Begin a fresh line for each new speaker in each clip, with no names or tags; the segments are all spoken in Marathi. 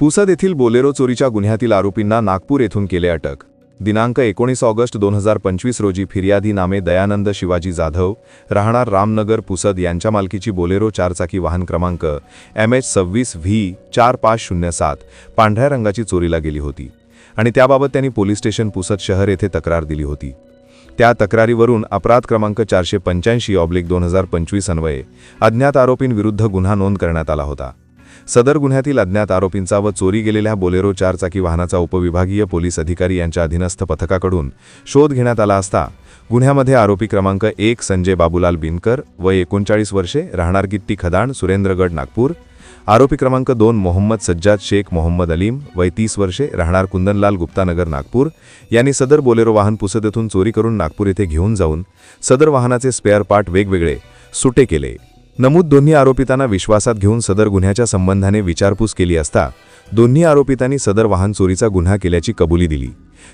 पुसद येथील बोलेरो चोरीच्या गुन्ह्यातील आरोपींना नागपूर येथून केले अटक. दिनांक एकोणीस ऑगस्ट दोन हजार पंचवीस रोजी फिर्यादी नामे दयानंद शिवाजी जाधव राहणार रामनगर पुसद यांच्या मालकीची बोलेरो चारचाकी वाहन क्रमांक एम एच सव्वीस व्ही चार पाच शून्य सात पांढऱ्या रंगाची चोरीला गेली होती आणि त्याबाबत त्यांनी पोलीस स्टेशन पुसद शहर येथे तक्रार दिली होती. त्या तक्रारीवरून अपराध क्रमांक चारशे पंच्याऐंशी ऑब्लिक दोन हजार पंचवीस अन्वये अज्ञात आरोपींविरुद्ध गुन्हा नोंद करण्यात आला होता. सदर गुन्ह्यातील अज्ञात आरोपींचा व चोरी गेलेल्या बोलेरो चारचाकी वाहनाचा उपविभागीय पोलीस अधिकारी यांच्या अधीनस्थ पथकाकडून शोध घेण्यात आला असता गुन्ह्यामध्ये आरोपी क्रमांक एक संजय बाबूलाल बिनकर व एकोणचाळीस वर्षे राहणार गिट्टी खदाण सुरेंद्रगड नागपूर. आरोपी क्रमांक दोन मोहम्मद सज्जाद शेख मोहम्मद अलीम वय तीस वर्षे राहणार कुंदनलाल गुप्तानगर नागपूर. यांनी सदर बोलेरो वाहन पुसद येथून चोरी करून नागपूर येथे घेऊन जाऊन सदर वाहनाचे स्पेअर पार्ट वेगवेगळे सुटे केले. नमूद दोन्ही आरोपितांना विश्वासात घेऊन सदर गुन्ह्याच्या संबंधाने विचारपूस केली असता दोन्ही आरोपितांनी सदर वाहन चोरीचा गुन्हा केल्याची कबुली दिली.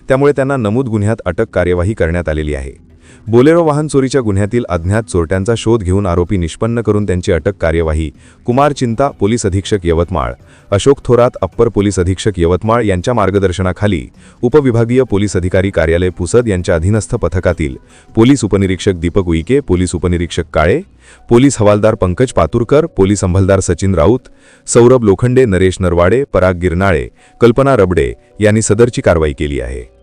त्यामुळे त्यांना नमूद गुन्ह्यात अटक कार्यवाही करण्यात आलेली आहे. बोलेरो वाहन चोरीच्या गुन्ह्यातील अज्ञात चोरट्यांचा शोध घेऊन आरोपी निष्पन्न करून त्यांची अटक कार्यवाही. कुमार चिंता पोलीस अधीक्षक यवतमाळ. अशोक थोरात अप्पर पोलीस अधीक्षक यवतमाळ यांच्या मार्गदर्शनाखाली उपविभागीय पोलीस अधिकारी कार्यालय पुसद यांच्या अधीनस्थ पथकातील पोलीस उपनिरीक्षक दीपक उईके पोलीस उपनिरीक्षक काळे पोलीस हवालदार पंकज पातुरकर पोलीस अंमलदार सचिन राऊत सौरभ लोखंडे नरेश नरवाडे पराग गिरनाळे कल्पना रबडे यांनी सदरची कारवाई केली आहे.